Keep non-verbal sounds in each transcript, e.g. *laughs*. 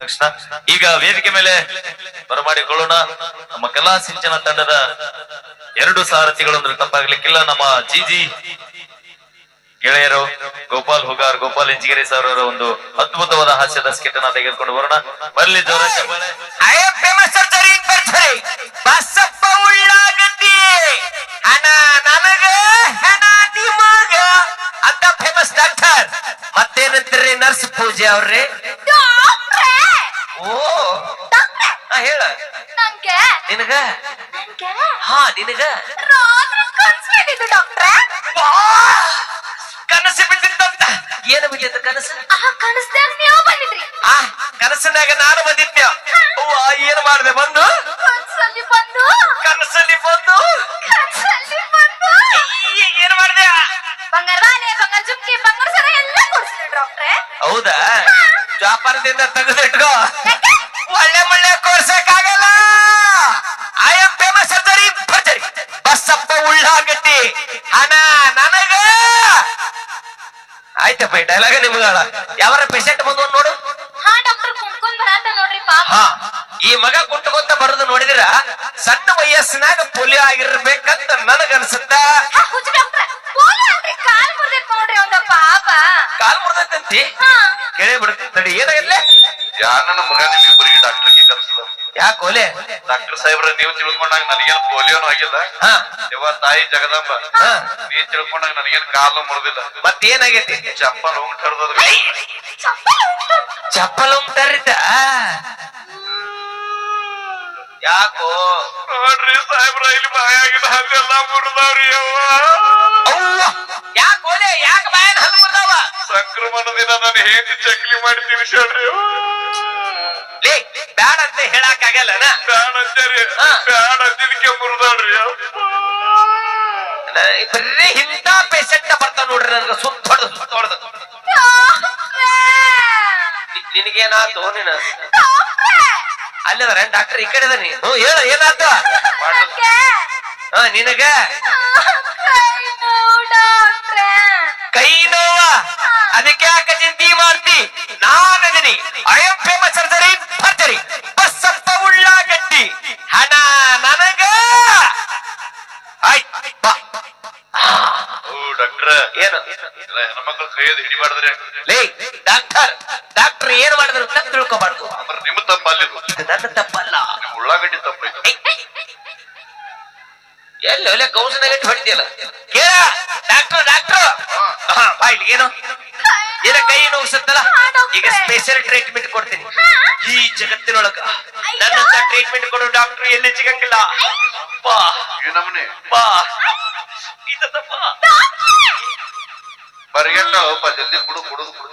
ತಕ್ಷಣ ಈಗ ವೇದಿಕೆ ಮೇಲೆ ಬರಮಾಡಿಕೊಳ್ಳೋಣ. ನಮ್ಮ ಕಲಾ ಸಿಂಚನ ತಂಡದ ಎರಡು ಸಾರಥಿಗಳು ಅಂದ್ರೆ ತಪ್ಪಾಗ್ಲಿಕ್ಕಿಲ್ಲ. ನಮ್ಮ ಜಿಜಿ ಗೆಳೆಯರು ಗೋಪಾಲ್ ಹುಗಾರ್ ಗೋಪಾಲ್ ಇಂಜಿಗಿರಿ ಸರ್ ಅವರ ಒಂದು ಅದ್ಭುತವಾದ ಹಾಸ್ಯದ ಸ್ಕಿಟ್ ಅನ್ನ ತೆಗೆದುಕೊಂಡು ಬರೋಣ. ಬರಲಿ ಜೋರ ಬಸಪ್ಪ ಉಳ್ಳಾಗಡ್ಡಿ. ಹಣ ನನಗ ಹಣ ನಿಮಗ. ಅಂತ ಫೇಮಸ್ ಡಾಕ್ಟರ್ ಮತ್ತೇನಂತೀರಿ ನರ್ಸ್ ಪೂಜೆ ಅವ್ರಿ? ಓ ಆ, ಹೇಳ. ನಂಗೆ? ನಿನಗ? ನಂಗೆ? ಹಾ ನಿನಗ? ರಾತ್ರಿ ಕನಸು ಬಿದ್ದಿದ್ದು ಡಾಕ್ಟ್ರೆ! ಕನಸು ಬಿದ್ದಿತ್ತಂತ. ಏನು ಬಿದ್ದಿತ್ತು ಕನಸು? ಆ ಕನಸ್ದಾಗ ನೀವು ಬಂದಿದ್ರಿ. ಆ ಕನಸಿನಾಗ ನಾನು ಬಂದಿದ್ದೆ. ಅವ್ವ ಏನು ಮಾಡಿದೆ ಬಂದು? ಕನಸಲ್ಲಿ ಬಂದು? ಕನ್ಸಲ್ಲಿ ಬಂದು ಈ- ಏನ್ ಮಾಡಿದೆ ಬಂಗಾರ ಬಾಲೆ ಬಂಗಾರ ಜುಮ್ಕಿ ಬಂಗಾರ ಸರ ಎಲ್ಲ ಕೊಡ್ಸಿದ್ರಿ ಡಾಕ್ಟ್ರೇ ಹೌದಾ ವ್ಯಾಪಾರದಿಂದ ತೆಗೆದಿಟ್ಕೋ. ಒಳ್ಳೆ ಒಳ್ಳೆ ಆಗಲ್ಲ ಐ ಎಂ ಫೇಮಸ್ ಸರ್ಜರಿ ಭರ್ಜರಿ. ಬಸ್ಸಪ್ಪ ಉಳ್ಳಾಗಟ್ಟಿ ಹಣ ನನಗ. ಆಯ್ತಪ್ಪ ಈ ಡೈಲಾಗ ನಿಮ್ಗಳ ಯಾವಾರ ಪೇಷಂಟ್ ಬಂದು ನೋಡು. ಹಾ ಈ ಮಗ ಕುಂಟ್ಕೊಂತ ಬರೋದು ನೋಡಿದಿರ ಸಣ್ಣ ವಯಸ್ಸಿನಾಗ ಪೋಲಿಯೋ ಆಗಿರ್ಬೇಕಂತ ನನಗನ್ಸುತ್ತ. ಕಾಲ್ ಮುರ್ದಿತ್ ಕಾಲ್ ಕೇಳಿ ಬಿಡ್ತೀನಿ ತಡಿ ಏನಾಗಿರ್ಲೆ ಯಾರನ್ನ ಮಗ ನಿಮ್ ಇಬ್ಬರಿಗೆ ಡಾಕ್ಟರ್ಗೆ ಕರ್ಸದ ಯಾಕೆ ಓಲೆ ಡಾಕ್ಟರ್ ಸಾಹೇಬ್ರ ನೀವು ತಿಳ್ಕೊಂಡಾಗ ನನಗೇನು ಪೋಲಿಯೋನು ಆಗಿಲ್ಲ. ಹಾ. ಯವ್ವ ತಾಯಿ ಜಗದಂಬ ಹಾ. ನೀ ತಿಳ್ಕೊಂಡಾಗ ನನಗೇನು ಕಾಲು ಮುರಿದಿಲ್ಲ. ಮತ್ತೇನಾಗೈತಿ ಚಪ್ಪಲ್ ಹೋಗಿ ಹರಿದ್ರಿ ಚಪ್ಪಲ್ ಉಂಟು. ಚಪ್ಪಲ್ ಉಂಟಾರಿದ್ದ ಯಾಕೋ? ನೋಡ್ರಿ ಸಾಹೇಬ್ರ ಇಲ್ಲಿ ಬಾಯಾಗಿನ ಹಲ್ಲೆಲ್ಲ ಮುರಿದವ್ರಿ ಯವ್ವ. ಅವ್ವ ಯಾಕೆ ಓಲೆ ಯಾಕೆ ಬಾಯನ್ ಹಲ್ಲು ಬರ್ತಾವ ಸಂಕ್ರಮಣ ದಿನ ನಾನು ಹೇಗೆ ಚಕ್ಲಿ ಮಾಡಿ ತಿನ್ಸೇಳ್ರಿ ಲೇ ಬ್ಯಾಡ ಅಂತ ಹೇಳಕ್ ಆಗಲ್ಲನ ಬ್ಯಾಡ ಅಂತೀರಿ. ಬ್ಯಾಡ ಅಂದಿದ್ದಕ್ಕೆ ಮುರಿದವ್ರಿ ಬರೀ ಇಂಥ ಪೇಷಂಟ್ ಬರ್ತಾವ ನೋಡ್ರಿ ನನ್ಗೆ ಸುತ್ತ ಹೊಡೆದು ಸುತ್ತ ಹೊಡೆದು. ಡಾಕ್ಟ್ರೇ! ನಿನಗೇನಾತು ನೀನು? ಅಲ್ಲದ್ರ ಡಾಕ್ಟರ್ ಈ ಕಡೆ ನೀ ನೀನು ಹೇಳ ಏನಾತು? ನಿನಗ ಕೈ ನೋವು ಡಾಕ್ಟ್ರೇ ಕೈ ನೋವ ಅದಕ್ಕೆ ಯಾಕೆ ಚಿಂತೆ ಮಾಡ್ತಿ ನಾನದಿನಿ ಐ ಎಂ ಫೇಮಸ್ ಸರ್ಜರಿ ಭರ್ಜರಿ ಬಸ್ಸಪ್ಪ ಉಳ್ಳಾಗಡ್ಡಿ ಹಣ ನನಗ ಆಯ್ತ್ ಬಾ ಓ ಡಾಕ್ಟ್ರ ಏನು ಹಿಡಿಬಾರ್ದ್ರಿ ಲೇ ಡಾಕ್ಟರ್ ಡಾಕ್ಟರ್ ಏನ್ ಮಾಡಿದ್ರು ತಪ್ಪು ತಿಳ್ಕೊಬಾರ್ದು. ಅಂದ್ರೆ ನಿಮ್ಮ ತಪ್ಪ ಅಲ್ಲಿದು ಇದು ನನ್ನ ತಪ್ಪಲ್ಲ. ನಿಮ್ ಉಳ್ಳಾಗಡ್ಡಿ ತಪ್ಪೈತೆ ಎಲ್ಲಿ ಒಳ್ಳೆ ಕೌನ್ಸಿನಾಗ ಇಟ್ಟು ಹೊಡಿತೀಯಲ್ಲ? ಕೇಳ ಡಾಕ್ಟರ್ ಡಾಕ್ಟರ್. ಏನು? ಏನ ಕೈ ನೋವಿಸುತ್ತಲ್ಲ ಈಗ ಸ್ಪೆಷಲ್ ಟ್ರೀಟ್ಮೆಂಟ್ ಕೊಡ್ತೀನಿ. ಹಾ. ಈ ಜಗತ್ತಿನೊಳಗ ನನ್ನ ಟ್ರೀಟ್ಮೆಂಟ್ ಕೊಡೋ ಡಾಕ್ಟರ್ ಎಲ್ಲಿ ಸಿಗಂಗಿಲ್ಲ. ಬಾ. ನಮ್ಮನೆ ನಮ್ನೆ. ಬಾ. ಇದನ್ನಪ್ಪ. ಜಲ್ದಿ ಕುಡು ಕುಡುದು ಕುಡು.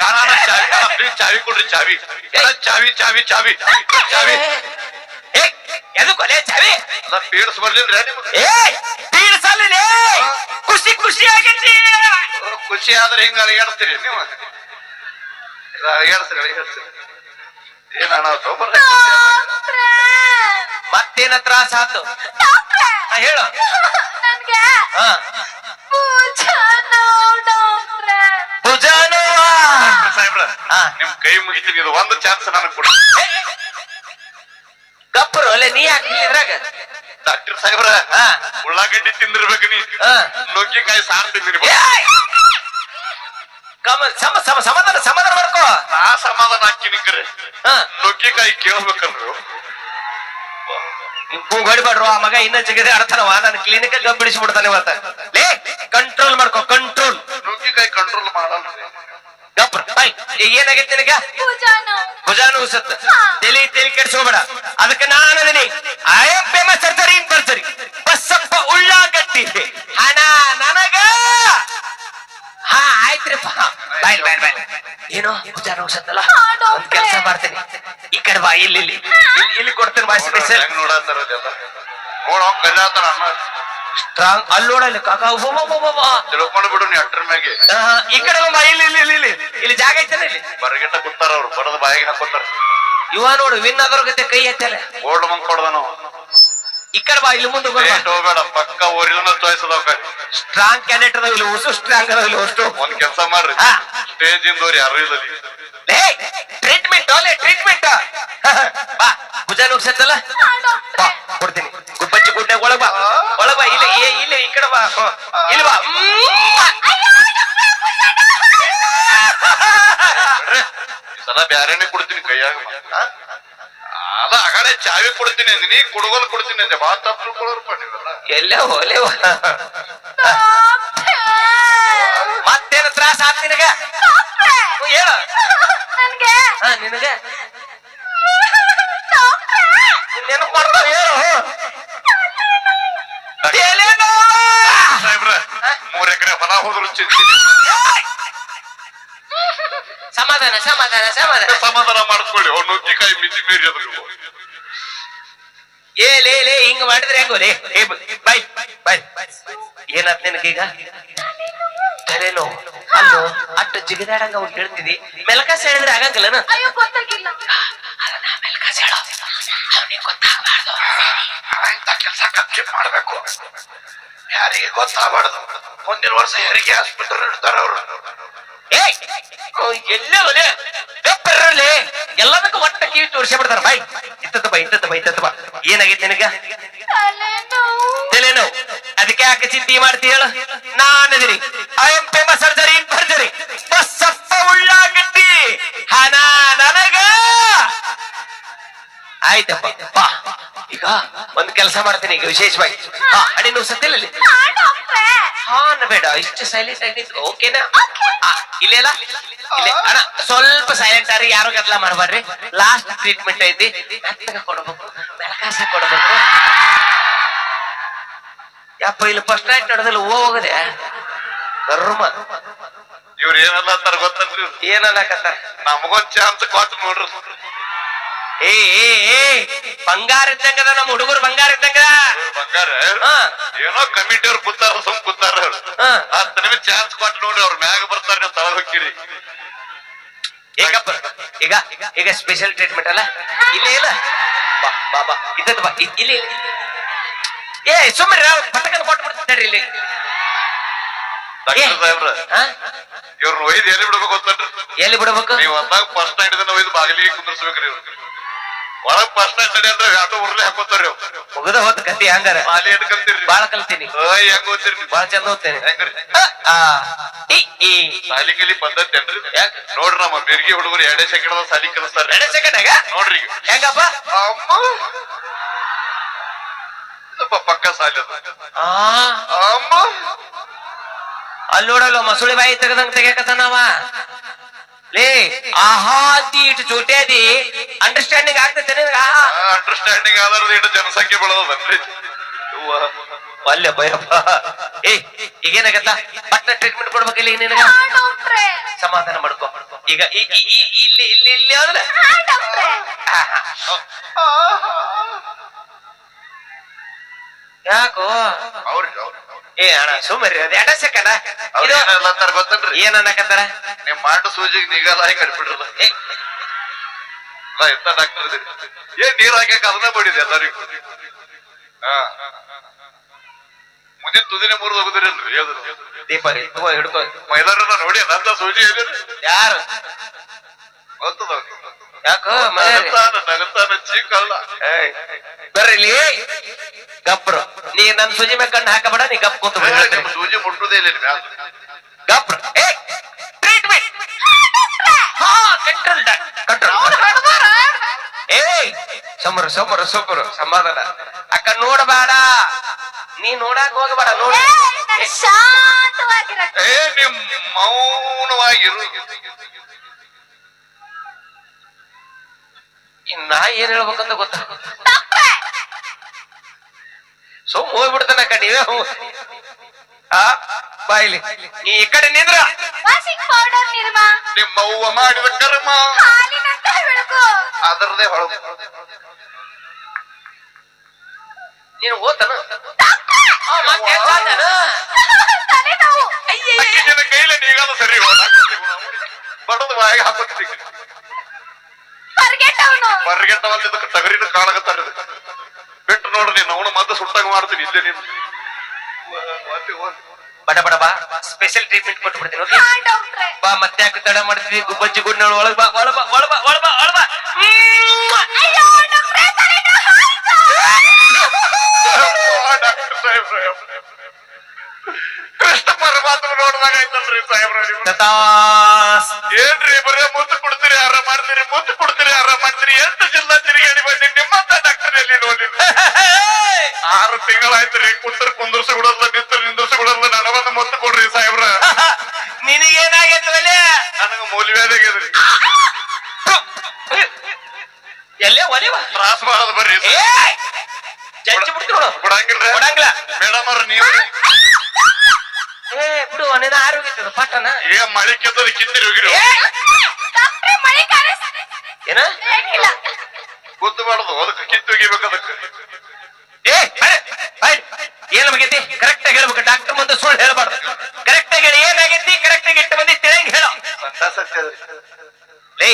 ಕಾರಣ ಚಾವಿ ಕೊಡ್ರಿ ಚಾವಿ. ಎಲ್ಲ ಚಾವಿ ಚಾವಿ ಚಾವಿ ಚಾವಿ. ಏ, ಎದು ಕೊಲೆ ಚಾವಿ? ಪೀಡ್ಸ್ ಬರ್ಲಿಲ್ರಿ. ನಿಮ್ಗೆ ಏ ಬೀಳ್ಸಲ್ಲೇ ಖುಷಿ ಖುಷಿ ಆಗೈತಿ. ಖುಷಿ ಆದ್ರೆ ಹಿಂಗ ಅಳಿಗಾಡ್ತೀರಿ ನೀವು? ಅಳಿಗಾಡ್ತೀರಿ ಅಳಿಗಾಡ್ತೀರಿ. ಮತ್ತೇನ ತ್ರಾಸ ಆತು? ಹೇಳ. ನಿಮ್ ಕೈ ಮುಗಿತೀನಿ ಇದು ಒಂದು ಚಾನ್ಸ್ ನನಗೆ ಕೊಡ. ಗಪ್ಪರು ಅಲ್ಲೇ ನೀ ಹಾಕಿ ಇದ್ರಾಗ? ಡಾಕ್ಟರ್ ಸಾಹೇಬ್ರ ಹಾ. ಉಳ್ಳಾಗಡ್ಡಿ ತಿಂದಿರ್ಬೇಕು ನೀ. ನುಗ್ಗಿಕಾಯಿ ಸಾರ್ ತಿಂದಿರ್ಬ ಏಯ್! ಕಮ ಸಮ ಸಮ ಸಮಾಧಾನ ಸಮಾಧಾನ ಮಾಡ್ಕೋ. ಆ ಸಮಾಧಾನ ಹಾಕಿ ನಿಂಕ್ರಿ ಹಾ ನುಗ್ಗಿಕಾಯಿ ಕೇಳ್ಬೇಕಲ್ರಿ ನೀವು ಹೊಡಿಬೇಡ್ರು ಆ ಮಗ ಇನ್ನ ಜಗದೆ ಆಡ್ತಾನವ ನಾನು ಕ್ಲಿನಿಕ್ ಗಬ್ಬಿಡಿಸಿ ಬಿಡಿಸ್ಬಿಡ್ತಾನೆ ಇವತ್ತ. ಲೇ ಕಂಟ್ರೋಲ್ ಮಾಡ್ಕೋ ಕಂಟ್ರೋಲ್ ನುಗ್ಗಿಕಾಯಿ ಕಂಟ್ರೋಲ್ ಮಾಡಲ್ಲ ಗಪ್ರ ಬಾಯ್. ಏನಾಗೈತೆ ನಿನಗ? ಭುಜಾನು. ಉಸತ್ ಹಾ. ತಲೆ ತಲೆ ಕೆಡಿಸ್ಕೋಬೇಡ ಅದಕ್ಕೆ ನಾನು ನಿನಗೆ ಐ ಎಂ ಫೇಮಸ್ ಸರ್ಜರಿ ಬರ್ಜರಿ ಬಸ್ಸಪ್ಪ ಉಳ್ಳಾಗಡ್ಡಿ. ಹಣ ನನಗ ಹಾ ಆಯ್ತ್ರಿಪ್ಪ. ಬಾಯ್ ಬಾಯ್ ಬಾಯ್ ಏನು ಉಚಾರ ಹೋಗ್ಸತ್ತಲ್ಲ. ಒಂದ್ ಕೆಲಸ ಮಾಡ್ತೀನಿ. ಈ ಕಡೆ ಬಾ ಇಲ್ಲಿ ಇಲ್ಲಿ. ಇಲ್ಲಿ- ಕೊಡ್ತೀನಿ ಬಾಯ್ ಸ್ಪೆಷಲ್ ನೋಡತ್ತಾರ ನೋಡ ಸ್ಟ್ರಾಂಗ್ ಅಲ್ಲಿ ನೋಡಲ್ಲ. ಕಾಕ ತಿಳ್ಕೊಂಡು ಬಿಡು ನೀ ಅಟ್ರ ಮ್ಯಾಗೆ. ಈ ಕಡೆ ಬಾ ಇಲ್ಲಿ ಇಲ್ಲಿ ಇಲ್ಲಿ ಇಲ್ಲಿ. ಇಲ್ಲಿ ಜಾಗ ಐತಲ್ಲ ಇಲ್ಲಿ? ಬರಗಿಟ್ಟ ಕುತ್ತಾರ ಅವ್ರು. ಬಡದ ಬಾಯಿಗೆ ಹಾಕೋತಾರ ಇವ ನೋಡು ವಿನ್ ಅದ್ರ ಗತೆ ಕೈ ಎತ್ತಲ್ಲ. ಗೋಲ್ಡ್ ಮಂಗ್ ಕೊಡ್ದ ನಾವು ಈ ಕಡೆ ಬಾ ಇಲ್ಲಿ ಮುಂದೆ ರೇಟ್ ಹೋಗ್ಬೇಡ ಪಕ್ಕ ಊರಿನ ಚಾಯ್ಸ್ ಅದಾವ ಸ್ಟ್ರಾಂಗ್ ಕ್ಯಾಂಡಿಡೇಟ್ ಅದಾವ ಇಲ್ಲಿ ಹೊಸ ಸ್ಟ್ರಾಂಗ್ ಅದಾವ ಇಲ್ಲಿ ಅಷ್ಟು ಒಂದ್ ಕೆಲಸ ಮಾಡ್ರಿ. ಸ್ಟೇಜ್ ಇಂದವ್ರು ಯಾರು ಇಲ್ಲ ಇಲ್ಲಿ. ಟ್ರೀಟ್ಮೆಂಟ್ ಅಲ್ಲೇ ಟ್ರೀಟ್ಮೆಂಟ್ ಬಾ ಭುಜ ನುಗ್ಸತ್ತಲ್ಲ. ಬಾ ಕೊಡ್ತೀನಿ. ಗುಬ್ಬಚ್ಚಿ ಗುಡ್ಡೆ ಒಳಗ್ ಬಾ. ಒಳಗ್ ಬಾ ಇಲ್ಲಿ ಏ, ಇಲ್ಲ ಈ ಕಡೆ ಬಾ. ಇಲ್ಲಿ ಬಾ. ಸಲ ಬ್ಯಾರೇನೆ ಕೊಡ್ತೀನಿ ಕೈಯಾಗ? ಅದ ಆಗಡೆ ಚಾವಿ ಕೊಡ್ತೀನಿ ಅಂದ್ ನೀ ಕುಡುಗೋಲ್ ಕೊಡ್ತೀನಿ ಅಂದೆ ಬಾ ತಪ್ಪು ತಿಳ್ಕೊಳ್ಳೋರ್ಪ ನೀವೆಲ್ಲ ಎಲ್ಲ ಹೋಲೆ. ಮತ್ತೇನು ತ್ರಾಸ ಡಾಕ್ಟ್ರೆ. ಹೇಳ ನನ್ಗೆ ಹಾ ನಿನಗ ಡಾಕ್ಟ್ರೆ. ನೆನಪು ಮಾಡ್ತಾವ ಹೇಳು ತಲೆನೋವು. ಸಾಹೇಬ್ರ ಮೂರ್ ಎಕರೆ ಹೊಲ ಹೋದ್ರು ಚಿಂತೆ ಸಮಾಧಾನ ಸಮಾಧಾನ ಸಮಾಧಾನ ಸಮಾಧಾನ ಮಾಡ್ಕೊಳ್ಳಿ ಅವ್ರು ನುಗ್ಗಿಕಾಯಿ ಮಿತಿ ಮೀರಿ ಅದ್ರ ಏ ಲೇ ಲೇ ಹಿಂಗ್ ಮಾಡಿದ್ರೆ ಹೆಂಗೋ? ಲೇ ಏ ಬೈ ಬೈ ಏನಾತ್ ನಿನಗೀಗ? ತಲೆನೋ ಅಲ್ಲೋ ಅಟ್ಟು ಜಿಗಿದಾಡಂಗ ಅವ್ರು ಹೇಳ್ತಿದಿ ಮೆಲಕಾಸ ಹೇಳಿದ್ರೆ ಆಗಂಗಿಲ್ಲನ? ಅಯ್ಯೋ ಗೊತ್ತಾಗಿಲ್ಲ ಮೆಲಕಾಸ ಹೇಳೋ. ಅವ್ನಿಗೆ ಗೊತ್ತಾಗಬಾರ್ದು. ಇಂಥ ಕೆಲಸ ಕಬ್ಜಿ ಮಾಡ್ಬೇಕು? ಯಾರಿಗೆ ಗೊತ್ತಾಗಬಾರ್ದು? ಮುಂದಿನ ವರ್ಷ ಹೆರಿಗೆ ಆಸ್ಪತ್ರೆ ಇಡ್ತಾರ ಅವ್ರು. ಎಲ್ಲೇ ಒಲೆ ಎಲ್ಲದಕ್ಕೂ ಒಟ್ಟ ಕಿವಿ ತೋರಿಸಿ ಬಿಡ್ತಾರ. ಬಾಯ್ ಇತ್ತದ ಬೈ ಇತ್ತದ ಬೈ ಇತ್ತದ ಬಾ. ಏನಾಗೈತೆ ನಿನಗ. ತಲೆನೋವು. ಅದಕ್ಕೆ ಯಾಕೆ ಚಿಂತೆ ಮಾಡ್ತಿ ಹೇಳು. ನಾನಿದಿರಿ I M famous surgery in ಭರ್ಜರಿ ಬಸ್ಸಪ್ಪ ಉಳ್ಳಾಗಡ್ಡಿ. ಹಣ ನನಗ. ಆಯ್ತಪ್ಪ, ಬಾ. ಈಗ ಒಂದ್ ಕೆಲಸ ಮಾಡ್ತೀನಿ ಈಗ ವಿಶೇಷವಾಗಿ. ಹಾ ಅಡಿ ನೀವು ಸತ್ತಿಲ್ಲ ಇಲ್ಲಿ ಹಾ, ಬೇಡ ಇಷ್ಟು ಸೈಲೆಂಟ್ ಆಗಿ ನಿಂತ್ಕೊ, ಓಕೆನಾ. ಇಲ್ಲ ಅಣ್ಣ ಸ್ವಲ್ಪ ಸೈಲೆಂಟ್ ಆಗಿ ಯಾರು ಗದ್ದಲ ಮಾಡಬಾರ್ರಿ. ಲಾಸ್ಟ್ ಟ್ರೀಟ್ಮೆಂಟ್ ಐತಿ. ಮೆತ್ತಗ ಕೊಡ್ಬೇಕು ಬೆಳಕಾಸ ಕೊಡ್ಬೇಕು. ಯಪ್ಪ ಇಲ್ಲಿ ಫಸ್ಟ್ ನೈಟ್ ನಡೆದಲ್ಲಿ ಹೋಗದೆ. ಕರ್ಮ ಇವ್ರು ಏನಲ್ಲ ಅಂತಾರ ಗೊತ್ತನ್ರಿ ಇವ್ರು? ಏನನ್ನಕತ್ತ ನಮಗೊಂದ್ ಚಾನ್ಸ್ ಕೊಟ್ಟು ನೋಡ್ರಿ. ಏ ಏ ಏ ಬಂಗಾರ ಇದ್ದಂಗದ ನಮ್ಮ ಹುಡುಗರು ಬಂಗಾರ ಇದ್ದಂಗ ಬಂಗಾರ? ಏನೋ ಕಮಿಟಿ ಅವ್ರು ಕೂತಾರ ಸುಮ್ ಕೂತಾರ. ಹತ್ತು ನಿಮಿಷ ಚಾನ್ಸ್ ಕೊಟ್ಟು ನೋಡ್ರಿ ಅವ್ರ ಮ್ಯಾಗ ಬರ್ತಾರ ನೀವು ತಳ ಹೋಗ್ತೀರಿ. ಏಕಪ್ಪ ಈಗ ಈಗ ಸ್ಪೆಷಲ್ ಟ್ರೀಟ್ಮೆಂಟ್ ಅಲ್ಲ? ಇಲ್ಲೇ ಇಲ್ಲ. ಬಾ ಬಾ ಬಾ. ಬಾ. ಇಲ್ಲಿ. ಏ ಸುಮ್ಮನೆ ಪಟಕನ್ ಇಲ್ಲಿ. ಡಾಕ್ಟರ್ ಇಲ್ಲಿ ಇವ್ರ ಇವ್ರನ್ನ ಒಯ್ದು ಎಲ್ಲಿ ಬಿಡ್ಬೇಕು ಅಂತ ಎಲ್ಲಿ ಬಿಡ್ಬೇಕು? ನೀವು ಅಂದಾಗ ಫಸ್ಟ್ ನೈಟ್ ಒಯ್ದು ಬಾಗಿಲಿಗೆ ಕುಂದರ್ಸ್ಬೇಕ್ರಿ ಇವ್ರು ಒಳಗ್ ನೈಟ್ ನಡಿ ಅಂದ್ರೆ ಆಟೋ ಉರ್ಲಿ ಹಾಕೋತಾರ ಹೋಗದ ಹೋದ್ ಕತಿ ಹಂಗಾರ. ಮಾಲಿ ಕಲ್ತೀರಿ ಬಾಳ ಕಲ್ತೀನಿ. ಹೆಂಗ್ ಓದ್ತೀರಿ? ಬಾಳ ಚಂದ ಓದ್ತೇನೆ. ಸಾಲಿ ಕಲಿ ಪದ್ಧತಿ ಏನ್ರಿ? ನೋಡ್ರಿ ನಮ್ಮ ಬಿರ್ಗಿ ಹುಡುಗರು ಎರಡೇ ಸೆಕೆಂಡ್ ಸಾಲಿ ಕಲಿಸ್ತಾರ. ಎರಡೇ ಸೆಕೆಂಡ್ ನೋಡ್ರಿ. ಹೆಂಗಪ್ಪ? ಪಕ್ಕ ಸಾಲಿ ಅಲ್ಲಿ ನೋಡಲ್ಲ ಮಸುಳಿ ಬಾಯಿ ತೆಗದಂಗ್ ತೆಗಿಯಕತ್ತಾನವ ಲೇ ಆಹಾತಿ ಇಟ್ಟು ಚೋಟ್ಯಾದಿ ಅಂಡರ್ಸ್ಟ್ಯಾಂಡಿಂಗ್ ಆಗ್ತೈತೆ ನಿನಗ ಅಂಡರ್ಸ್ಟ್ಯಾಂಡಿಂಗ್ ಆಧಾರದ ಇಟ್ಟು ಜನಸಂಖ್ಯೆ ಬೆಳೆದ ಬನ್ರಿ ಅಲ್ಲ ಭಯಪ್ಪ ಏ ಈಗೇನಾಗತ್ತ ಪಟ್ನ ಟ್ರೀಟ್ಮೆಂಟ್ ಕೊಡ್ಬೇಕಿಲ್ಲ ಈಗ ನಿನಗ ಹಾ, ಡಾಕ್ಟ್ರೆ. ಸಮಾಧಾನ ಮಾಡ್ಕೊ ಈಗ ಈ- ಈ- ಈ- ಇಲ್ಲಿ ಇಲ್ಲಿ ಇಲ್ಲಿ ಹೌದಲ್ಲ ಹಾ, ಡಾಕ್ಟ್ರೆ. ಯಾಕೋ ಅವ್ರಿ ಅವ್ರಿ ಏ ಅಣ್ಣ ಸುಮ್ಮರಿ ಅದ ಎರಡ ಸೆಕೆಂಡ ಅವ್ರ ಏನಲ್ಲ ಅಂತಾರ ಗೊತ್ತನ್ರಿ? ಏನ್ ಅನ್ನಕತ್ತಾರ? ನಿಮ್ ಮಾಟು ಸೂಜಿಗೆ ನಿಗಲಾಯಿ ಕಟ್ಬಿಡ್ರಲ್ಲ ಏ, ನಾ ಎಂತ ಡಾಕ್ಟರ್ ಇದೀನಿ ಏನ್ ನೀರ್ ಹಾಕ್ಯಾಕ ಅದನ್ನ ಬಡಿದೆ ಎಲ್ಲರಿಗೂ ಹಾ. ಮುಂದಿನ ತುದಿನ ಮುರಿದು ಹೋಗುದಿರಲ್ರಿ ಹೇಳಿದ್ರು ದೀಪ ಹಿಡ್ಕೊ ಹಿಡ್ಕೋ. ಮೈದಾರ ನೋಡಿ ನಂದ ಸೂಜಿ ಹೇಳಿರಿ ಯಾರು? ಗೊತ್ತದ ಯಾಕೋ ಮನೆ ನಗತಾನ ಚೀಕಲ್ಲ. ಏಯ್, ಬರ್ರಿ ಇಲ್ಲಿ. ಗಪ್ರು. ನೀ ನನ್ ಸುಜಿ ಮೇಲೆ ಕಣ್ಣು ಹಾಕಬೇಡ ನೀ ಗಪ್ ಕೂತು ಬಿಡು. ನಿಮ್ ಸೂಜಿ ಮುಟ್ಟುದೇ ಇಲ್ಲ ಮ್ಯಾಲ ಗಪ್ರು. ಏ ಟ್ರೀಟ್ಮೆಂಟ್ ಹಾ ಕಂಟ್ರೋಲ್ ಕಂಟ್ರೋಲ್. ಏಯ್ ಸಮರು ಸಮರ ಸಮರು. ಸಮಾಧಾನ. ಅಕ್ಕ ನೋಡಬೇಡ. ನೀ ನೋಡಕ್ ಹೋಗಬೇಡ ನೋಡಿ. ಶಾಂತವಾಗಿರ. ಏ ನಿಮ್ ಮೌನವಾಗಿರು. ನಾ ಏನ್ ಹೇಳ್ಬೇಕಂತ ಗೊತ್ತ. ಸುಮ್ ಹೋಗ್ಬಿಡ್ತಾನ ಅಕ್ಕ ನೀವೇ ಆ ಬಾಯ್ಲಿ ನೀ ಈ ಕಡೆ ನಿಂದ್ರ. Washing powder Nirma. ನಿಮ್ಮ ಅವ್ವ ಮಾಡಿದ ಕರ್ಮ. ಹಾಲಿನಂತ ಅದರದೇ ಹೊಳ ನೀನು ಹೋತನ ಕೈಲಿ ನೀಗಾದ ಸರಿ ಬಡದ ಬಾಯಿಗೆ ಹಾಕೋತೀವಿ ಹೊರಗೆಟ್ಟವನು. ಬರ್ಗೆಟ್ಟ ಒಂದಿದ್ದಕ್ಕೆ ತಗರಿನ ಕಾಣಕತ್ತಾರ ಬಿಟ್ಟು ನೋಡ್ರಿ ನಾವು ಮತ್ತೆ ಸುಟ್ಟಾಗ ಮಾಡ್ತೀನಿ ಇಲ್ಲೇ ಹೋಗ್. ಬಡ ಬಡ ಬಾ ಸ್ಪೆಷಲ್ ಟ್ರೀಟ್ಮೆಂಟ್ ಕೊಟ್ಟು ಬಿಡ್ತೀನಿ ಓಕೆ ಬಾ ಮತ್ತೆ ಯಾಕೆ ತಡ ಮಾಡ್ತೀವಿ? ಗುಬ್ಬಜ್ಜಿ ಗುಡ್ನೋಳು ಒಳಗ್ ಬಾ ಒಳಬಾ ಬಾ ಒಳಬಾ ಬಾ ಒಳಗ್ ಬಾ ಒಳಗ್ ಬಾ ಮ್ಮ್. ಅಯ್ಯೋ ಡಾಕ್ಟ್ರೆ ತಲೆನೋವು ಆಯ್ತು. ಆ, ಡಾಕ್ಟರ್ ಸಾಹೇಬ್ರೆ ಕೃಷ್ಣ ಪರಮಾತ್ಮ ಸಾಹೇಬ್ರ ತಥಾಸ್. ಏನ್ರಿ ಬರೇ ಮುತ್ತು ಕೊಡ್ತೀರಿ ಯಾರ ಮಾಡ್ತೀರಿ ಮುತ್ತು ಕೊಡ್ತೀರಿ ಯಾರ ಮಾಡ್ತೀರಿ ಎಂತ ಜಿಲ್ಲಾ ತಿರುಗಾಡಿ ಬಂದಿ ನಿಮ್ಮಂತ ಡಾಕ್ಟರ್ ಎಲ್ಲಿ ನೋಡಿ ಆರು ತಿಂಗಳಾಯ್ತ್ರಿ ಕುಂದ್ರ ಕುಂದ್ರಸ ಕೊಡಲ್ಲ ನಿಂತ್ರ ನಿಂದ್ರಸ ಕೊಡಲ್ಲ ನನಗೊಂದು ಮುತ್ತು ಕೊಡ್ರಿ ಸಾಹೇಬ್ರ. *laughs* ನಿನಗೇನಾಗೈತೆ ನನಗ ಮೌಲ್ಯವಾದಾಗ್ಯದ್ರಿ ಎಲ್ಲೇ ಒಲಿವ? ತ್ರಾಸ ಮಾಡೋದು ಬರ್ರಿ. ಏ ಜಜ್ಜಿ ಬಿಡ್ತೀವಿ ಕೊಡಂಗಿಲ್ಲ. ಮೇಡಮ್ ಅವ್ರ ನೀವು ಏ ಬಿಡು ನಿನ್ನ ಆರೋಗ್ಯದ ಪಟ್ಟನ ಏ ಮಳೆ ಕೆತ್ತದ ಕಿತ್ತಿರಿ ಹೋಗಿರಿ. ಏನ? ಏನಿಲ್ಲ. ಗೊತ್ತು ಮಾಡುದು ಅದಕ್ಕೆ ಕಿತ್ತು ಒಗಿಬೇಕು ಅದಕ್ಕೆ. ಏ. ಏನ್ ಆಗೈತಿ ಕರೆಕ್ಟ್ ಆಗಿ ಹೇಳ್ಬೇಕು ಡಾಕ್ಟರ್ ಮುಂದೆ ಸುಳ್ಳು ಹೇಳ್ಬಾರ್ದು. ಕರೆಕ್ಟ್ ಆಗಿ ಹೇಳಿ ಏನಾಗೈತಿ ಕರೆಕ್ಟ್ ಆಗಿ ಇಟ್ಟು ಬಂದಿ ತಿಳಿಯಂಗ್ ಹೇಳು. ಲೇ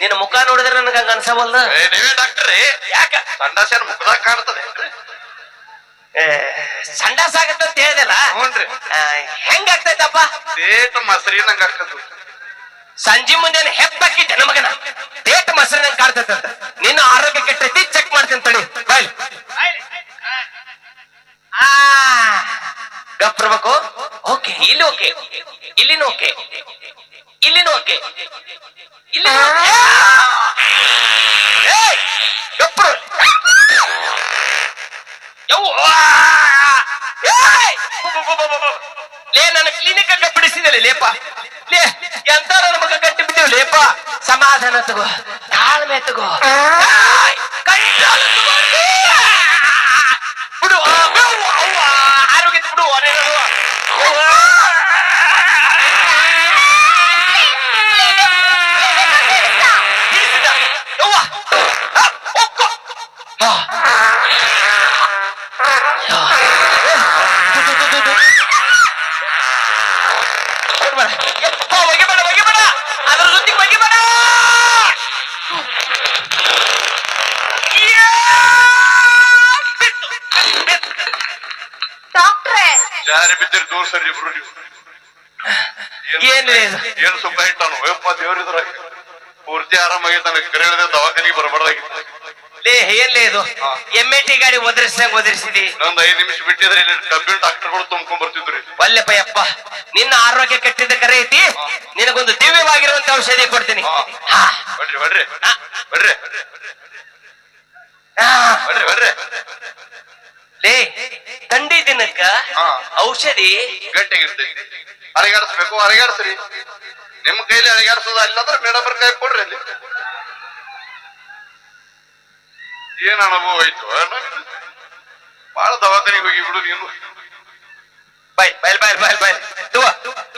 ನಿನ್ನ ಮುಖ ನೋಡಿದ್ರೆ ನನಗೆ ಹಂಗ ಅನ್ಸವಲ್ದ ಏ, ನೀವೇ ಡಾಕ್ಟರ್? ಯಾಕ? ಸಂಡಾಸನ ಮುಖದಾಗ ಕಾಣ್ತದೆ? ಸಂಡಾಸ ಆಗತ್ತೆ ಅಂತ ಹೇಳಿದಲ್ಲ? ಹ್ಞೂನ್ರಿ ಹೆಂಗ ಆಗ್ತೈತಪ್ಪ ಏಟ್ ಮಸರಿ ನಂಗ ಹಾಕದು. ಸಂಜೆ ಮುಂದೆ ಹೆಪ್ಪಕ್ಕಿದ್ದೆ ನಮಗನ ಡೇಟ್ ಮೊಸರಿನಂಗ್ ಕಾಡ್ತೈತೆ ಅಂತ. ನಿನ್ನ ಆರೋಗ್ಯ ಕೆಟ್ಟೈತಿ ಚೆಕ್ ಮಾಡ್ತೀನಿ ತಡಿ. ಬಾಯ್ ಆ ಗಪ್ರಬೇಕು ಓಕೆ ಇಲ್ಲಿ ಓಕೆ. ಇಲ್ಲಿನೂ ಓಕೆ. ಇಲ್ಲಿನೂ ಓಕೆ. ಇಲ್ಲಿ ಯವ್ವಾ! ಏಯ್! ಲೇ ನನ್ನ ಕ್ಲಿನಿಕ್ ಬಿಡಿಸಿದಲ್ಲಿ ಲೇಪ ಲೇ ಎಂತ ನನ್ನ ಮಗ ಗಟ್ಟಿ ಬಿದ್ದೀವಿ ಲೇಪ ಸಮಾಧಾನ ತಗೋ ತಾಳ್ಮೆ ತಗೋ ಏಯ್! control ತಗೋ. ಬಿಡು ಆ, ಬಿಡು, ಅವ್ವ, ಆರೋಗ್ಯ ಜಾರಿ ಬಿದ್ದಿರಿ ದೂರ ಸರಿ ಇಬ್ರು ನೀವು. ಏನ್ರಿ ಇದು? ಏನ್ ಸುಖ ಇಟ್ಟಾನು ಯಪ್ಪ ದೇವ್ರಿದ್ರ ಪೂರ್ತಿ ಆರಾಮಾಗಿತ್ತು ನನಗೆ ಕರೆಯಲ್ಲದೆ ದವಾಖಾನಿಗೆ ಬರಬಾರ್ದಾಗಿತ್ತು ಲೇ ಇದು? ಎಂ ಎ ಟಿ ಗಾಡಿ ಒದರಿಸಿದಂಗ ಒದರಿಸಿದಿ. ನಂದ್ ಐದ್ ನಿಮಿಷ ಬಿಟ್ಟಿದ್ರೆ ಇಲ್ಲಿ ಡಬ್ಬಿನ ಡಾಕ್ಟರ್ಗಳು ತುಂಬ್ಕೊಂಡ್ ಬರ್ತಿದ್ರಿ ಒಲ್ಲೆಪ್ಪಯ್ಯಪ್ಪ ನಿನ್ನ ಆರೋಗ್ಯ ಕೆಟ್ಟಿದ್ದ ಕರೆ ಐತಿ? ನಿನಗೊಂದು ದಿವ್ಯವಾಗಿರುವಂತ ಔಷಧಿ ಕೊಡ್ತೀನಿ. ಹಾ. ಬರ್ರಿ ಬರ್ರಿ ಬರ್ರಿ. ಆ. ಬರ್ರಿ ಬರ್ರಿ. ಲೇ ಥಂಡಿ ದಿನಕ್ಕ ಹಾ. ಔಷಧಿ? ಗಟ್ಟಿಗಿರ್ತೀವಿ ಅಳಿಗಾಡಿಸ್ಬೇಕು ಅಳಿಗಾಡಿಸ್ರಿ ನಿಮ್ ಕೈಲಿ ಅಳಿಗಾಡಿಸೋದು ಅಲ್ಲಂದ್ರೆ ಮೇಡಮ್ ಕೈ ಕೊಡ್ರಿ ಅಲ್ಲಿ. ಏನ್ ಅನುಭವ ಆಯ್ತು ಬಾಳ ದವಾಖಾನಿಗೆ ಹೋಗಿ ಬಿಡು ನೀನು. ಬೈ ಬಾಯ್ ಬಾಯ್ ಬಾಯ್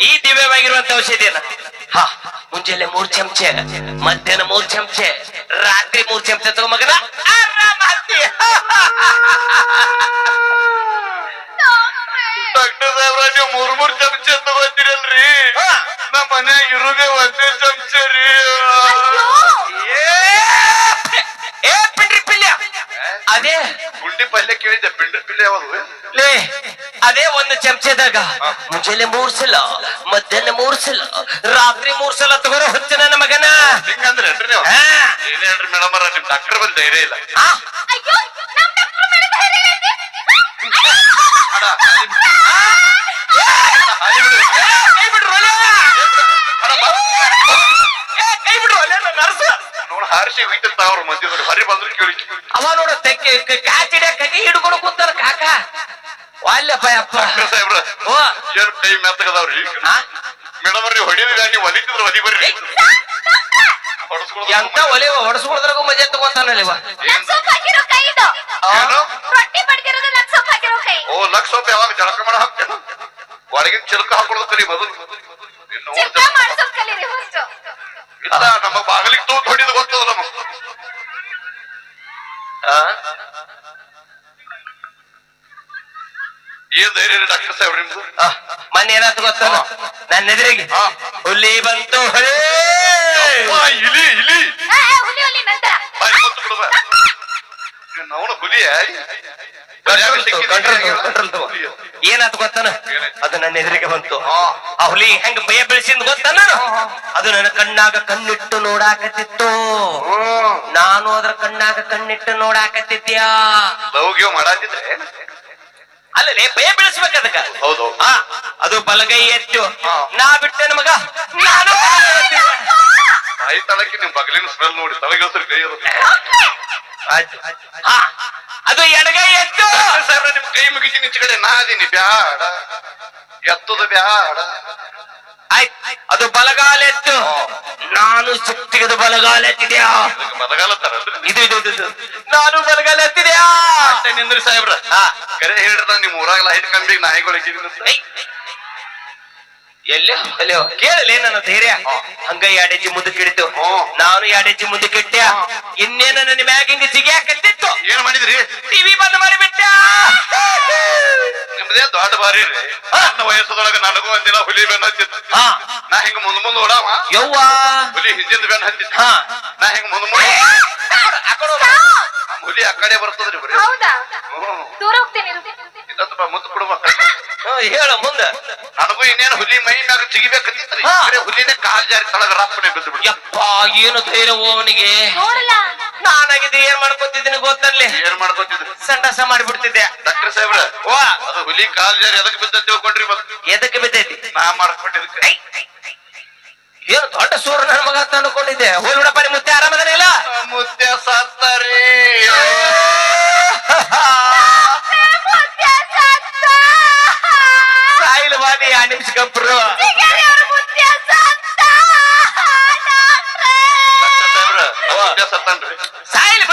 ಈ ದಿವ್ಯವಾಗಿರುವಂತ ಔಷಧಿಯನ್ನ ಹಾ ಮುಂಜಾನೆ ಮೂರ್ ಚಮಚೆ ಮಧ್ಯಾಹ್ನ ಮೂರ್ ಚಮಚೆ ರಾತ್ರಿ ಮೂರ್ ಚಮಚೆ ತಗೋ ಮಗನ. ಡಾಕ್ಟ್ರೆ ಸಾಹೇಬ್ರ ನೀವು ಮೂರ್ ಮೂರ್ ಚಮಚ ತಗೋತೀರಲ್ರಿ. ನಮ್ಮ ಮನ್ಯಾಗ ಇರೋದೇ ಒಂದೇ ಚಮಚ ರೀ ಅದೇ ಗುಂಡಿ ಪಲ್ಯ ಕೇಳಿದ್ದೆ ಪಿಂಡ ಪಿಲ್ಲೆ ಯಾವುದು ಲೇ ಅದೇ ಒಂದು ಚಮಚದಾಗ ಮುಂಜಾನೆ ಮೂರ್ ಸಲ ಮಧ್ಯಾಹ್ನ ಮೂರ್ ಸಲ ರಾತ್ರಿ ಮೂರ್ ಸಲ ತಗೋರೋ ಹುಚ್ಚ ನನ್ನ ಮಗನ ಹಿಂಗಂದ್ರೆ ನೀವು ಹಾ. ಏನ್ ಹೇಳ್ರಿ ಮೇಡಮ್ ಅವ್ರ ನಿಮ್ ಡಾಕ್ಟರ್ ಬಲ್ಲಿ ಧೈರ್ಯ ಇಲ್ಲ ಆ? ಅಯ್ಯೋ ನಮ್ ಡಾಕ್ಟ್ರು ಧೈರ್ಯ ಐತಿ. ಅಡ, ಬಿಡು. ಕೈ ಬಿಡ್ರು ಒಲೆ. ಏ, ಕೈ ಬಿಡ್ರು ಒಲೆ, ನನ್ನ ನರ್ಸ್. ಹಾರಿಸಿ ಹೋಯ್ತಿರ್ತಾವ್ರ ಮಧ್ಯದಲ್ಲಿ ಹೊರಿ ಬಂದ್ರೆ ಕೇಳಿ. ಅವ ನೋಡ ತೆಕ್ಕೆ ಕಾಚಿಡ ಕೈ ಹಿಡ್ಕೊಂಡು ಕೂತಾರ ಕಾಕ. ವಾಲ್ಯಪ್ಪ ಸಾಹೇಬ್ರ ಓ. ಏನ್ ಕೈ ಮೆತ್ತಗದವ್ರಿ? ಮೇಡಮ್ ಅವ್ರಿ ಹೊಡಿದ್ರೆ ನೀವು ಒಲಿತಿದ್ರೆ ಒಲಿ ಬರ್ರಿ. ಎಂತ ಒಲೆ ಹೊಡಸ್ಕೊಳದ್ರಾಗೂ ಮಜಾ ತಗೋತಾನಲ್ಲ ಇವ. ಓ ಲಕ್ಷ ರೂಪಾಯಿ ಯಾವಾಗ ಜಳಕ ಮಾಡ ಹಾಕ್ತೇನೆ? ಒಳಗಿನ ಚಿಲಕ ಹಾಕೊಳ್ಳೋದು ಕಲಿ ಮೊದಲು. ಇಲ್ಲ ನಮ್ಮ ಬಾಗಿಲಿಗೆ ತೂತ್ ಹೊಡಿದು ಗೊತ್ತದ ನಮ್ಮ ಆ? ಏನ್ ಧೈರ್ಯ ಡಾಕ್ಟರ್ ಸಾಹೇಬ್ರ ನಿಮ್ದು? ಮೊನ್ನೆ ಏನಾಯ್ತು ಗೊತ್ತಲ್ಲ? ನನ್ನ ಎದುರಿಗೆ ಹುಲಿ ಬಂತು ಇಲಿ ಇಲಿ! ಹುಲಿ ಹುಲಿ ನಂತರ. ಅವನು ಹುಲಿಯ? ಏನಾಯ್ತು ಗೊತ್ತಾನ? ಅದು ನನ್ನ ಎದುರಿಗೆ ಬಂತು. ಆ ಹುಲಿ ಹೆಂಗ ಭಯ ಬೆಳೆಸಿಂದ ಗೊತ್ತಾನ? ಅದು ನನ್ನ ಕಣ್ಣಾಗ ಕಣ್ಣಿಟ್ಟು ನೋಡಾಕತ್ತಿತ್ತು. ನಾನು ಅದ್ರ ಕಣ್ಣಾಗ ಕಣ್ಣಿಟ್ಟು ನೋಡಾಕತ್ತಿದ್ಯಾ? ಮಾಡಾತಿದ್ರೆ ಅಲ್ಲಲೇ ಭಯ ಬೆಳೆಸ್ಬೇಕು ಅದಕ್ಕ. ಹೌದು ಆ, ಅದು ಬಲಗೈ ಎತ್ತು. ನಾ ಬಿಟ್ಟೆ ಮಗ? ನಾನು ತಾಯಿ ತಳಕ್ಕೆ ನಿಮ್ ಬಗಲಿನ ಸ್ಮೆಲ್ ನೋಡಿ ತಲೆಗೆ ಕೈ ಆಯ್ತು. ಹಾ, ಅದು ಎಡಗೈ ಎತ್ತು. ಸರ್ ನಿಮ್ ಕೈ ಮುಗಿಸಿ ನಿಚ್ಚ ಕಡೆ ನಾ ಅದೀನಿ. ಬ್ಯಾಡ. ಎತ್ತದ ಬ್ಯಾಡ. ಆಯ್ತು. ಅದು ಬಲಗಾಲ ಎತ್ತು. ನಾನು ಸುತ್ತಿಗದ ಬಲಗಾಲ ಎತ್ತಿದ್ಯಾ? ಬಲಗಾಲ ಇದು ಇದು ಇದು, ನಾನು ಬಲಗಾಲ ಎತ್ತಿದ್ಯಾ? ನಿಂದ್ರಿ ಸಾಹೇಬ್ರ. ಹಾ. ಕರೆ ಹೇಳ್ರ ನಿಮ್ ಊರಾಗ ಲೈಟ್ ಕಂಬಿಗೆ ನಾಯಿಗಳು ಇದ್ದೀನಿ. ಎಲ್ಲೋ? ಅಲ್ಲೋ ಕೇಳಲೇ ನನ್ನ ಧೈರ್ಯ. ಹಂಗ ಎರಡೆಜ್ಜಿ ಮುಂದಕ್ಕೆ ಇಡ್ತು ಹ್ಮ್. ನಾನು ಎರಡೆಜ್ಜಿ ಮುಂದಕ್ಕೆ ಇಟ್ಟೆ ಇನ್ನೇನ ನನ್ನ ಮ್ಯಾಗ ಹಿಂಗ ಜಿಗ್ಯಾಕತ್ತಿತ್ತು ಏನ್ ಮಾಡಿದ್ರಿ? ಟಿವಿ ಬಂದ್ ಮಾಡಿಬಿಟ್ಟ. ನಿಮ್ದೇ ದೊಡ್ಡ ಬಾರಿ ನನ್ನ ವಯಸ್ಸದೊಳಗ ನನಗೂ ಒಂದಿನ ಹುಲಿ ಬೆನ್ನ ಹತ್ತಿತ್ತು ಹಾ. ನಾ ಹಿಂಗ ಮುಂದ್ ಮುಂದ್ ಓಡಾವ ಯವ್ವ? ಹುಲಿ ಹಿಂದಿಂದ ಬೆನ್ನ ಹತ್ತಿತ್ತು ಹಾ. ನಾ ಹಿಂಗ ಮುಂದ್ ಮುಂದ್ ಹುಲಿ ಆ ಕಡೆ ಬರ್ತದ್ರಿ ಬರೀ. ದೂರ ಹೋಗ್ತೀನಿ ಇದೊಂದು ಮುತ್ತು ಹೇಳು ಮುಂದ. ನನಗೂ ಇನ್ನೇನು ಹುಲಿ ಮೈ ಮ್ಯಾಗ ಹಾ. ಬರೀ ಹುಲಿನೇ ಕಾಲ್ ಜಾರಿ ತಳಗ ರಪ್ಪನೆ ಬಿದ್ದು ಬಿಡಿ ಯಪ್ಪ ಏನು ಧೈರ್ಯ ಅವನಿಗೆ? ನೋಡಲ್ಲ. ನಾನಾಗಿದ್ದೆ ಏನ್ ಮಾಡ್ಕೊತಿದ್ದೀನಿ ಗೊತ್ತಲ್ಲಿ? ಏನ್ ಮಾಡ್ಕೊತಿದ್ರು ಸಂಡಾಸ ಮಾಡಿಬಿಡ್ತಿದ್ದೆ. ಡಾಕ್ಟರ್ ಸಾಹೇಬ್ರ ಓ ಅದು ಹುಲಿ ಕಾಲ್ ಜಾರಿ ಅದಕ್ಕೆ ಬಿದ್ದ ತಿಳ್ಕೊಂಡ್ರಿ ಮತ್ತೆ ಎದಕ್ಕೆ ಬಿದ್ದೈತಿ? ನಾ ಮಾಡ್ಕೊಟ್ಟಿದ್ದಕ್ಕೆ. ಐ, ಏನು ದೊಡ್ಡ ಸೂರ ನನ್ನ ಮಗ ಅಂತ ಅನ್ಕೊಂಡಿದ್ದೆ. ಹೋಲ್ ಬಿಡಪ್ಪ ನಿಮ್ಮ ಮುತ್ತೆ ಆರಾಮದನಿಲ್ಲ ಮುದ್ದೆ ಸತ್ತರಿ ಸತ್ತನ್ರಿ ಸಾಯಿಲ್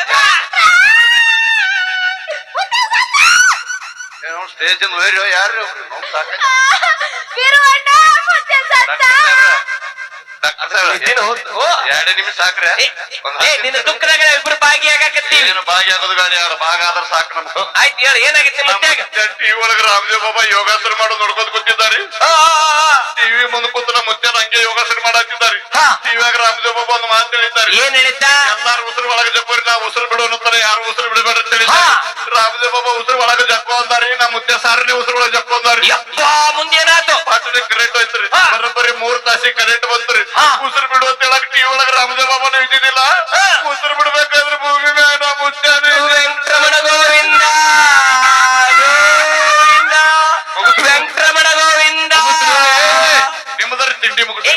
ಸತ್ತ. ಏನೋ ಸ್ಟೇಜ್ ಯಾರು ನೋವು ಎರಡು ನಿಮಿಷ ಸಾಕ್ರೆ. ನಿನ್ನ ದುಃಖದಾಗ ಇಬ್ರು ಏನು ಗಾಡಿ ಯಾರು? ಭಾಗ ಆದ್ರೆ ಸಾಕು ಆಯ್ತು ಹೇಳು ಏನಾಗಿತ್ತು ಮುತ್ಯಾಗ ಟಿವಿ ಒಳಗ ರಾಮದೇವ್ ಬಾಬಾ ಯೋಗಾಸನ ಮಾಡೋದು ನೋಡ್ಕೊತ ಕೂತಿದ್ದಾರೆ. ಟಿವಿ ಮುಂದೆ ಕೂತ ನಮ್ಮ ಮುತ್ಯಾನ ಹಂಗೆ ಟಿವಿಯಾಗ ರಾಮದೇವ್ ಒಂದು ಮಾತು ಹೇಳಿದ್ದಾರೆ. ಏನ್ ಹೇಳಿದ್ದ? ಎಲ್ಲಾರು ಉಸಿರು ಒಳಗೆ ಜಪ್ಪರಿ ನಾ ಉಸಿರು ಬಿಡು ಅಂತಾರೆ ಯಾರು ಉಸಿರು ಬಿಡಬೇಡ ಅಂತ ಹೇಳಿ ರಾಮದೇವ್ ಒಳಗ ಉಸಿರು ಒಳಗೆ ಜಕ್ಕೋ ಅಂದಾರಿ. ನಮ್ಮ ಮುತ್ಯ ಸಾರನೇ ಉಸಿರು ಒಳಗೆ ಜಕ್ಕೋ ಅಂದಾರಿ. ಕರೆಂಟ್ ಹೋಯ್ತ್ರಿ. ಬರೋಬ್ಬರಿ ಮೂರ್ ತಾಸಿ ಕರೆಂಟ್ ಬಂತ್ರಿ. ಉಸಿರು ಬಿಡು ಅಂತ ಹೇಳಕ್ ಟಿವಿ ಒಳಗೆ ರಾಮದೇವ್ ಬಾಬಾನ ಇದ್ದಿದ್ದಿಲ್ಲ. ಉಸಿರು ಬಿಡ್ಬೇಕಾದ್ರೆ ಭೂಮಿ ಮ್ಯಾಗ ನಮ್ಮ ಮುತ್ಯಾನೇ ವೆಂಕಟರಮಣ ಗೋವಿಂದ ಗೋವಿಂದ ವೆಂಕಟರಮಣ ಗೋವಿಂದ ನಿಮ್ಮದ್ರ ತಿಂಡಿ ಮುಗಿಸ್ ಏ,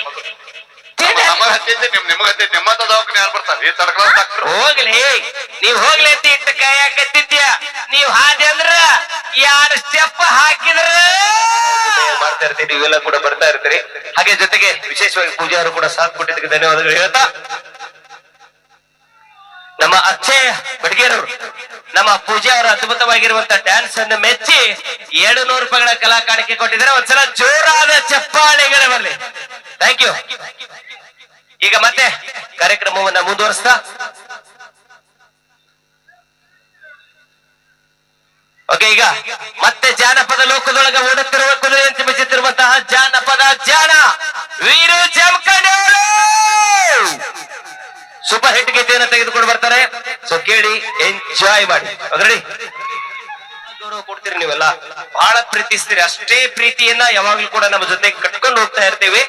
ತಿಂಡಿ? ನಮಗ ಹತ್ತೈತಿ ನಿಮ್ಮಂತ ದವಾಖಾನೆ ಯಾರು ಬರ್ತಾರೆ? ಡಾಕ್ಟರ್ ಹೋಗ್ಲಿ ನೀವ್ ಹೋಗ್ಲಿ ಅಂತ ಇಟ್ಟ ಕಾಯಕತ್ತಿದ್ಯ ನೀವ್ ಹಾದಿ ಅಂದ್ರ ಯಾರ ಸ್ಟೆಪ್ ಹಾಕಿದ್ರ? ಮಾಡ್ತಾ ಇರ್ತೀರಿ ನೀವೆಲ್ಲ ಕೂಡ ಬರ್ತಾ ಇರ್ತೀರಿ. ಹಾಗೆ ಜೊತೆಗೆ ವಿಶೇಷವಾಗಿ ಪೂಜಾರು ಕೂಡ ಸಾಥ್ ಕೊಟ್ಟಿದ್ದಕ್ಕೆ ಧನ್ಯವಾದಗಳು ಹೇಳ್ತಾ. ನಮ್ಮ ಅಚ್ಚೆ ಬಡಗೇರವರು ನಮ್ಮ ಪೂಜಾ ಅವರು ಅದ್ಭುತವಾಗಿರುವಂತ ಡ್ಯಾನ್ಸ್ ಅನ್ನು ಮೆಚ್ಚಿ ಏಳು ನೂರು ರೂಪಾಯಿಗಳ ಕಲಾ ಕಾಣಿಕೆ ಕೊಟ್ಟಿದ್ದಾರೆ. ಒಂದ್ಸಲ ಜೋರಾದ ಚಪ್ಪಾಳೆಗಳ ಬರಲಿ. ಥ್ಯಾಂಕ್ ಯು ಈಗ ಮತ್ತೆ ಕಾರ್ಯಕ್ರಮವನ್ನ ಮುಂದುವರಿಸ್ತಾ. ಓಕೆ ಈಗ ಮತ್ತೆ ಜಾನಪದ ಲೋಕದೊಳಗೆ ಓಡುತ್ತಿರುವ ಕುದುರೆಯಂತೆ ಮೆಚ್ಚುತ್ತಿರುವಂತಹ ಜಾನಪದ ಜಾನ, ವೀರು ಜಮಖಂಡೇರು ಸೂಪರ್ ಹಿಟ್ ಗೀತೆಯನ್ನು ತೆಗೆದುಕೊಂಡು ಬರ್ತಾರೆ. ಸೊ ಕೇಳಿ ಎಂಜಾಯ್ ಮಾಡಿ. ರೆಡಿ ಗೌರವ ಕೊಡ್ತೀರಿ ನೀವೆಲ್ಲ. ಬಹಳ ಪ್ರೀತಿಸ್ತೀರಿ. ಅಷ್ಟೇ ಪ್ರೀತಿಯನ್ನ ಯಾವಾಗ್ಲೂ ಕೂಡ ನಮ್ಮ ಜೊತೆ ಕಟ್ಕೊಂಡು ಹೋಗ್ತಾ ಇರ್ತೀವಿ.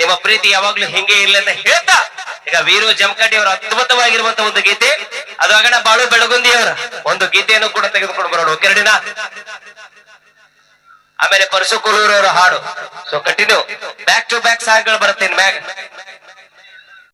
ನಿಮ್ಮ ಪ್ರೀತಿ ಯಾವಾಗ್ಲೂ ಹಿಂಗೆ ಇರ್ಲಿ ಅಂತ ಹೇಳ್ತಾ, ಈಗ ವೀರು ಜಮಖಂಡಿ ಅವರ ಅದ್ಭುತವಾಗಿರುವಂತ ಒಂದು ಗೀತೆ. ಅದು ಆಗಣ ಬಾಳು ಬೆಳಗುಂದಿ ಅವರ ಒಂದು ಗೀತೆಯನ್ನು ಕೂಡ ತೆಗೆದುಕೊಂಡು ಬರೋಣ. ರೆಡಿನಾ ಆಮೇಲೆ ಪರಶು ಅವರ ಹಾಡು so continue back to back ಸಾಂಗ್ಗಳು ಬರುತ್ತೆ ಮ್ಯಾಗ್.